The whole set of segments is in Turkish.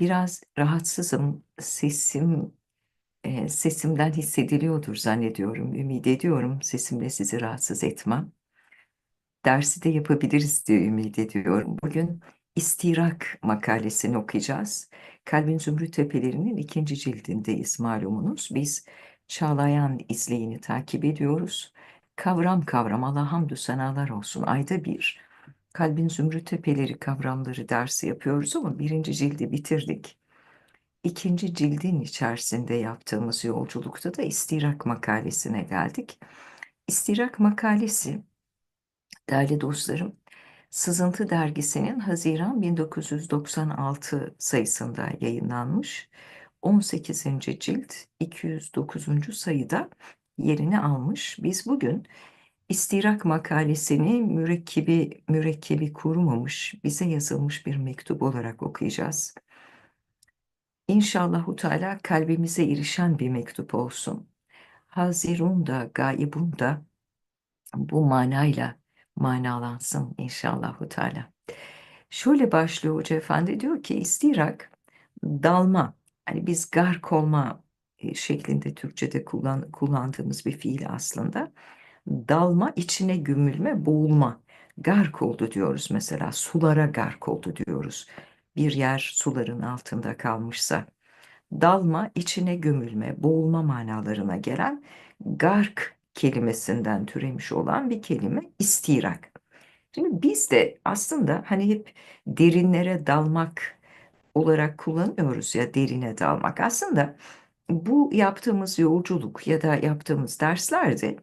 Biraz rahatsızım. Sesim eee, sesimden hissediliyordur zannediyorum. Ümit ediyorum sesimle sizi rahatsız etmem. Dersi de yapabiliriz diye ümit ediyorum. Bugün İstirak makalesini okuyacağız. Kalbin Zümrüt Tepeleri'nin ikinci cildindeyiz malumunuz. Biz Çağlayan izleyini takip ediyoruz. Kavram kavram Allah hamdü senalar olsun. Ayda bir Kalbin Zümrüt Tepeleri kavramları dersi yapıyoruz ama birinci cildi bitirdik. İkinci cildin içerisinde yaptığımız yolculukta da İstirak makalesine geldik. İstirak makalesi, değerli dostlarım, Sızıntı Dergisi'nin Haziran 1996 sayısında yayınlanmış 18. cilt 209. sayıda yerini almış. Biz bugün İstirak makalesini mürekkebi, mürekkebi kurmamış, bize yazılmış bir mektup olarak okuyacağız. İnşallahu Teala kalbimize erişen bir mektup olsun. Hazirun da gaibun da bu manayla manalansın inşallahu Teala. Şöyle başlıyor Hoca Efendi diyor ki istirak dalma. Hani biz gark olma e, şeklinde Türkçe'de kullan, kullandığımız bir fiil aslında. Dalma, içine gömülme, boğulma. Gark oldu diyoruz mesela. Sulara gark oldu diyoruz. Bir yer suların altında kalmışsa. Dalma, içine gömülme, boğulma manalarına gelen gark kelimesinden türemiş olan bir kelime istirak. Şimdi biz de aslında hani hep derinlere dalmak olarak kullanıyoruz ya derine dalmak. Aslında bu yaptığımız yolculuk ya da yaptığımız derslerde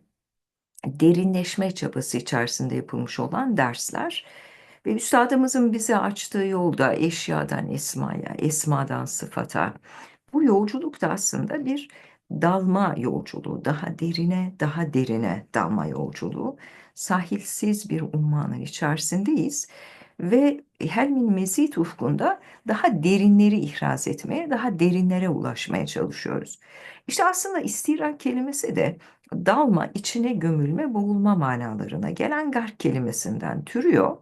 derinleşme çabası içerisinde yapılmış olan dersler ve üstadımızın bize açtığı yolda eşyadan esmaya, esmadan sıfata bu yolculuk da aslında bir dalma yolculuğu, daha derine, daha derine dalma yolculuğu. Sahilsiz bir ummanın içerisindeyiz ve Helmin Mezit ufkunda daha derinleri ihraz etmeye, daha derinlere ulaşmaya çalışıyoruz. İşte aslında istirak kelimesi de dalma, içine gömülme, boğulma manalarına gelen gark kelimesinden türüyor.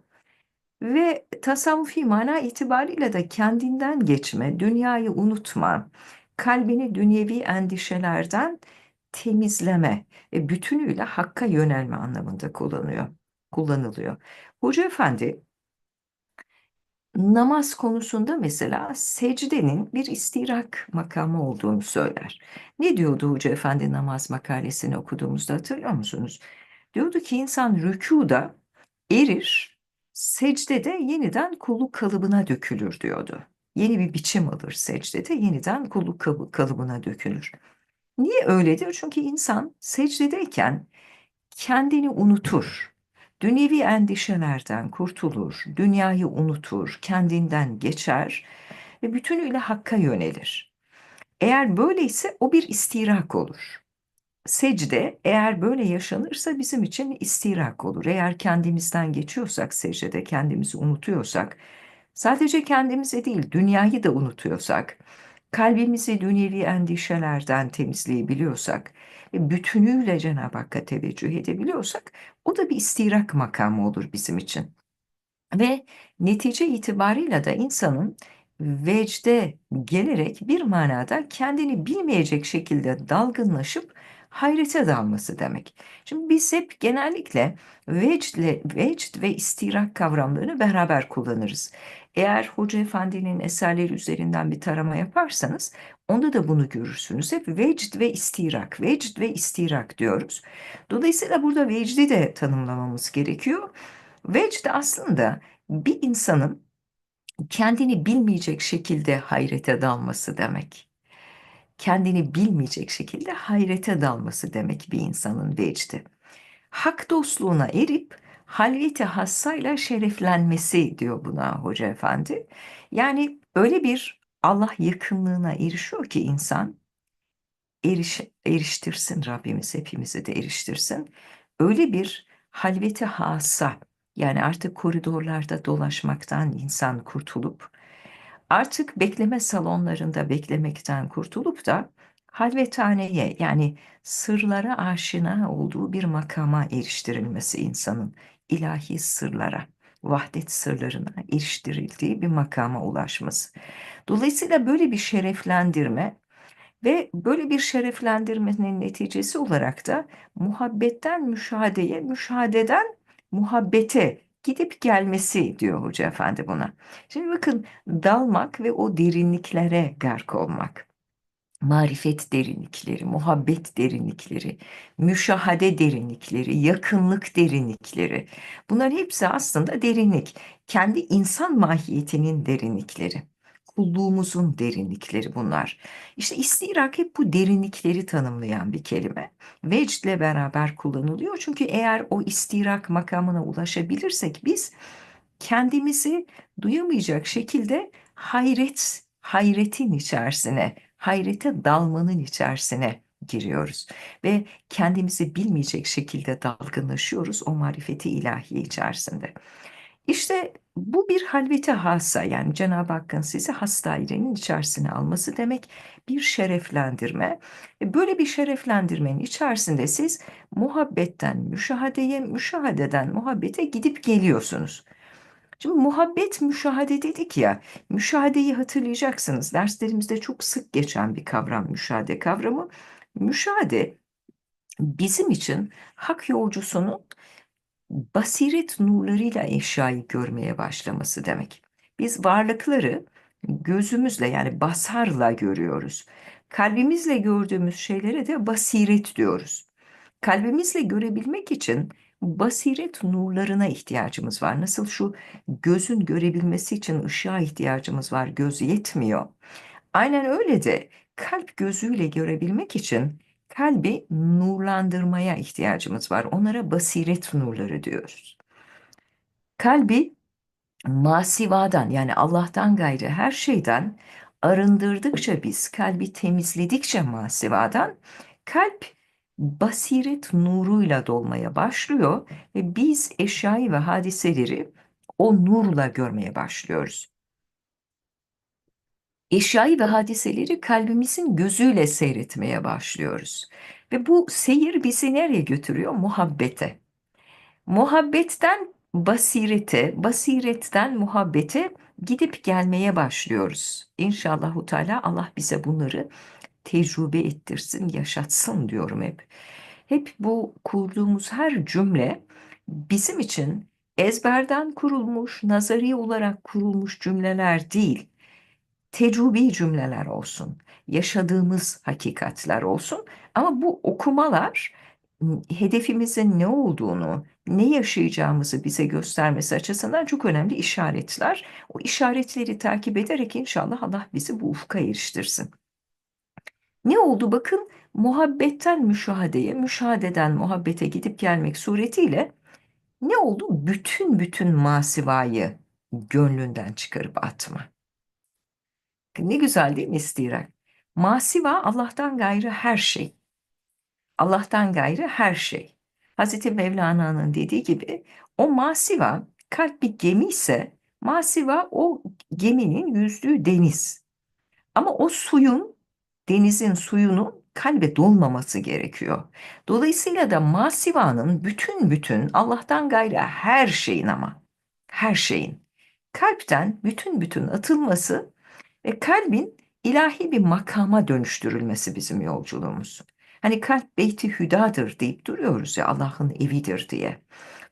Ve tasavvufi mana itibariyle de kendinden geçme, dünyayı unutma, kalbini dünyevi endişelerden temizleme ve bütünüyle hakka yönelme anlamında kullanıyor, kullanılıyor. Hoca Efendi namaz konusunda mesela secdenin bir istirak makamı olduğunu söyler. Ne diyordu Hoca Efendi namaz makalesini okuduğumuzda hatırlıyor musunuz? Diyordu ki insan rükuda erir, secdede yeniden kulluk kalıbına dökülür diyordu. Yeni bir biçim alır secdede, yeniden kulluk kalıbına dökülür. Niye öyledir? Çünkü insan secdedeyken kendini unutur. Dünyevi endişelerden kurtulur, dünyayı unutur, kendinden geçer ve bütünüyle hakka yönelir. Eğer böyleyse o bir istirak olur. Secde eğer böyle yaşanırsa bizim için istirak olur. Eğer kendimizden geçiyorsak secdede kendimizi unutuyorsak, sadece kendimizi değil dünyayı da unutuyorsak, kalbimizi dünyevi endişelerden temizleyebiliyorsak bütünüyle Cenab-ı Hakk'a teveccüh edebiliyorsak o da bir istirak makamı olur bizim için. Ve netice itibarıyla da insanın vecde gelerek bir manada kendini bilmeyecek şekilde dalgınlaşıp hayrete dalması demek. Şimdi biz hep genellikle vecdle, vecd ve istirak kavramlarını beraber kullanırız. Eğer Hoca Efendi'nin eserleri üzerinden bir tarama yaparsanız onda da bunu görürsünüz. Hep vecd ve istirak, vecd ve istirak diyoruz. Dolayısıyla burada vecdi de tanımlamamız gerekiyor. Vecd aslında bir insanın kendini bilmeyecek şekilde hayrete dalması demek. Kendini bilmeyecek şekilde hayrete dalması demek bir insanın vecdi. Hak dostluğuna erip halveti hassayla şereflenmesi diyor buna Hoca Efendi. Yani öyle bir Allah yakınlığına erişiyor ki insan eriş, eriştirsin Rabbimiz hepimizi de eriştirsin. Öyle bir halveti hassa yani artık koridorlarda dolaşmaktan insan kurtulup artık bekleme salonlarında beklemekten kurtulup da halvethaneye yani sırlara aşina olduğu bir makama eriştirilmesi insanın ilahi sırlara. vahdet sırlarına eriştirildiği bir makama ulaşması. Dolayısıyla böyle bir şereflendirme ve böyle bir şereflendirmenin neticesi olarak da muhabbetten müşahedeye, müşahededen muhabbete gidip gelmesi diyor Hoca Efendi buna. Şimdi bakın dalmak ve o derinliklere gark olmak marifet derinlikleri, muhabbet derinlikleri, müşahade derinlikleri, yakınlık derinlikleri. Bunlar hepsi aslında derinlik. Kendi insan mahiyetinin derinlikleri. Kulluğumuzun derinlikleri bunlar. İşte istirak hep bu derinlikleri tanımlayan bir kelime. Vecdle beraber kullanılıyor. Çünkü eğer o istirak makamına ulaşabilirsek biz kendimizi duyamayacak şekilde hayret, hayretin içerisine, hayrete dalmanın içerisine giriyoruz ve kendimizi bilmeyecek şekilde dalgınlaşıyoruz o marifeti ilahi içerisinde. İşte bu bir halveti hassa yani Cenab-ı Hakk'ın sizi has dairenin içerisine alması demek bir şereflendirme. E, böyle bir şereflendirmenin içerisinde siz muhabbetten müşahadeye, müşahadeden muhabbete gidip geliyorsunuz. Şimdi muhabbet müşahede dedik ya, müşahedeyi hatırlayacaksınız. Derslerimizde çok sık geçen bir kavram müşahede kavramı. Müşahede bizim için hak yolcusunun basiret nurlarıyla eşyayı görmeye başlaması demek. Biz varlıkları gözümüzle yani basarla görüyoruz. Kalbimizle gördüğümüz şeylere de basiret diyoruz. Kalbimizle görebilmek için basiret nurlarına ihtiyacımız var. Nasıl şu gözün görebilmesi için ışığa ihtiyacımız var, göz yetmiyor. Aynen öyle de kalp gözüyle görebilmek için kalbi nurlandırmaya ihtiyacımız var. Onlara basiret nurları diyoruz. Kalbi masivadan yani Allah'tan gayrı her şeyden arındırdıkça biz kalbi temizledikçe masivadan kalp basiret nuruyla dolmaya başlıyor ve biz eşyayı ve hadiseleri o nurla görmeye başlıyoruz. Eşyayı ve hadiseleri kalbimizin gözüyle seyretmeye başlıyoruz. Ve bu seyir bizi nereye götürüyor? Muhabbete. Muhabbetten basirete, basiretten muhabbete gidip gelmeye başlıyoruz. İnşallahu Teala Allah bize bunları tecrübe ettirsin, yaşatsın diyorum hep. Hep bu kurduğumuz her cümle bizim için ezberden kurulmuş, nazari olarak kurulmuş cümleler değil, tecrübi cümleler olsun, yaşadığımız hakikatler olsun. Ama bu okumalar hedefimizin ne olduğunu, ne yaşayacağımızı bize göstermesi açısından çok önemli işaretler. O işaretleri takip ederek inşallah Allah bizi bu ufka eriştirsin. Ne oldu bakın muhabbetten müşahedeye, müşahededen muhabbete gidip gelmek suretiyle ne oldu? Bütün bütün masivayı gönlünden çıkarıp atma. Ne güzel değil mi istirak? Masiva Allah'tan gayrı her şey. Allah'tan gayrı her şey. Hazreti Mevlana'nın dediği gibi o masiva kalp bir gemi ise masiva o geminin yüzdüğü deniz. Ama o suyun denizin suyunun kalbe dolmaması gerekiyor. Dolayısıyla da masivanın bütün bütün Allah'tan gayrı her şeyin ama her şeyin kalpten bütün bütün atılması ve kalbin ilahi bir makama dönüştürülmesi bizim yolculuğumuz. Hani kalp beyti hüdadır deyip duruyoruz ya Allah'ın evidir diye.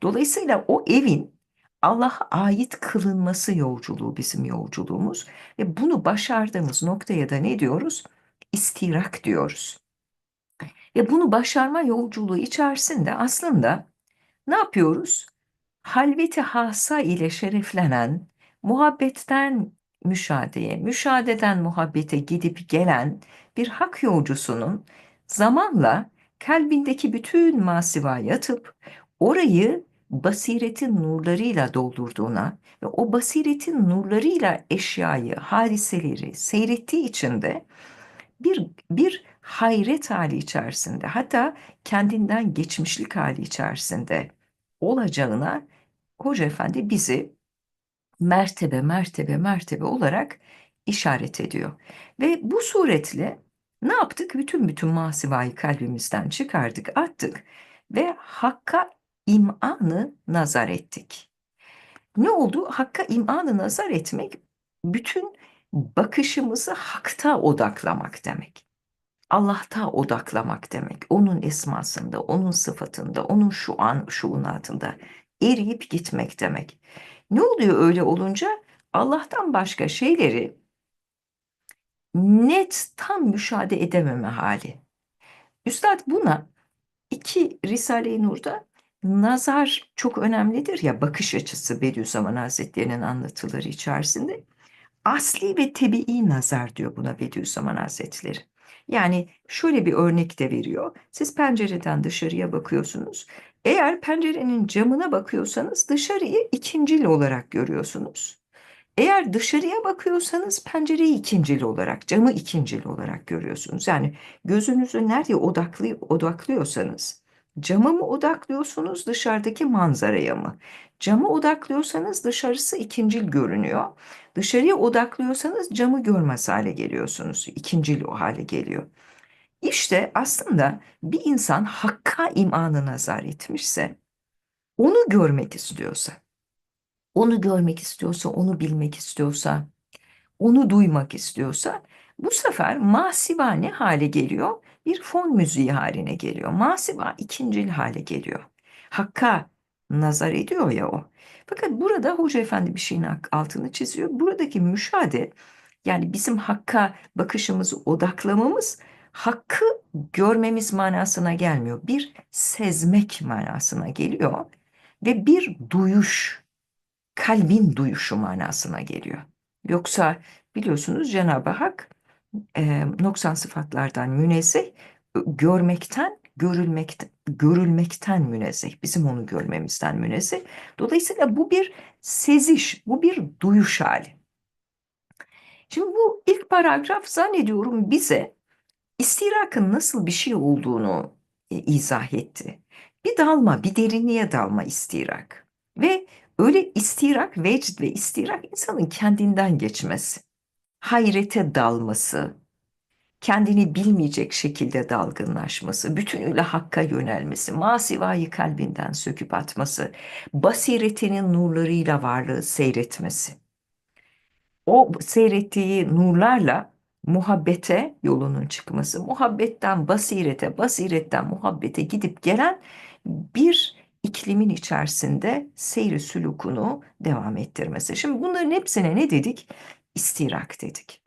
Dolayısıyla o evin Allah'a ait kılınması yolculuğu bizim yolculuğumuz ve bunu başardığımız noktaya da ne diyoruz? İstirak diyoruz. Ve bunu başarma yolculuğu içerisinde aslında ne yapıyoruz? Halveti hasa ile şereflenen, muhabbetten müşahedeye, müşahededen muhabbete gidip gelen bir hak yolcusunun zamanla kalbindeki bütün masiva yatıp orayı basiretin nurlarıyla doldurduğuna ve o basiretin nurlarıyla eşyayı, hadiseleri seyrettiği için de bir, bir hayret hali içerisinde hatta kendinden geçmişlik hali içerisinde olacağına Hoca Efendi bizi mertebe mertebe mertebe olarak işaret ediyor. Ve bu suretle ne yaptık? Bütün bütün masivayı kalbimizden çıkardık, attık ve Hakk'a imanı nazar ettik. Ne oldu? Hakka imanı nazar etmek, bütün bakışımızı hakta odaklamak demek. Allah'ta odaklamak demek. Onun esmasında, onun sıfatında, onun şu an şuunatında eriyip gitmek demek. Ne oluyor öyle olunca? Allah'tan başka şeyleri net tam müşahede edememe hali. Üstad buna iki Risale-i Nur'da nazar çok önemlidir ya bakış açısı Bediüzzaman Hazretleri'nin anlatıları içerisinde. Asli ve tebii nazar diyor buna Bediüzzaman Hazretleri. Yani şöyle bir örnek de veriyor. Siz pencereden dışarıya bakıyorsunuz. Eğer pencerenin camına bakıyorsanız dışarıyı ikincil olarak görüyorsunuz. Eğer dışarıya bakıyorsanız pencereyi ikincil olarak, camı ikincil olarak görüyorsunuz. Yani gözünüzü nereye odaklı, odaklıyorsanız, cama mı odaklıyorsunuz, dışarıdaki manzaraya mı? Cama odaklıyorsanız dışarısı ikincil görünüyor. Dışarıya odaklıyorsanız camı görmez hale geliyorsunuz. İkincil o hale geliyor. İşte aslında bir insan hakka imanı nazar etmişse, onu görmek istiyorsa, onu görmek istiyorsa, onu bilmek istiyorsa, onu duymak istiyorsa bu sefer masiva ne hale geliyor? Bir fon müziği haline geliyor. Masiva ikincil hale geliyor. Hakka nazar ediyor ya o. Fakat burada Hoca Efendi bir şeyin altını çiziyor. Buradaki müşahede yani bizim hakka bakışımızı odaklamamız hakkı görmemiz manasına gelmiyor. Bir sezmek manasına geliyor ve bir duyuş, kalbin duyuşu manasına geliyor. Yoksa biliyorsunuz Cenab-ı Hak e, noksan sıfatlardan münezzeh, görmekten, görülmekten, görülmekten münezzeh. Bizim onu görmemizden münezzeh. Dolayısıyla bu bir seziş, bu bir duyuş hali. Şimdi bu ilk paragraf zannediyorum bize istirakın nasıl bir şey olduğunu e, izah etti. Bir dalma, bir derinliğe dalma istirak. Ve öyle istirak, vecd ve istirak insanın kendinden geçmesi. Hayrete dalması, kendini bilmeyecek şekilde dalgınlaşması, bütünüyle hakka yönelmesi, masivayı kalbinden söküp atması, basiretinin nurlarıyla varlığı seyretmesi. O seyrettiği nurlarla muhabbete yolunun çıkması, muhabbetten basirete, basiretten muhabbete gidip gelen bir iklimin içerisinde seyri sülukunu devam ettirmesi. Şimdi bunların hepsine ne dedik? İstirak dedik.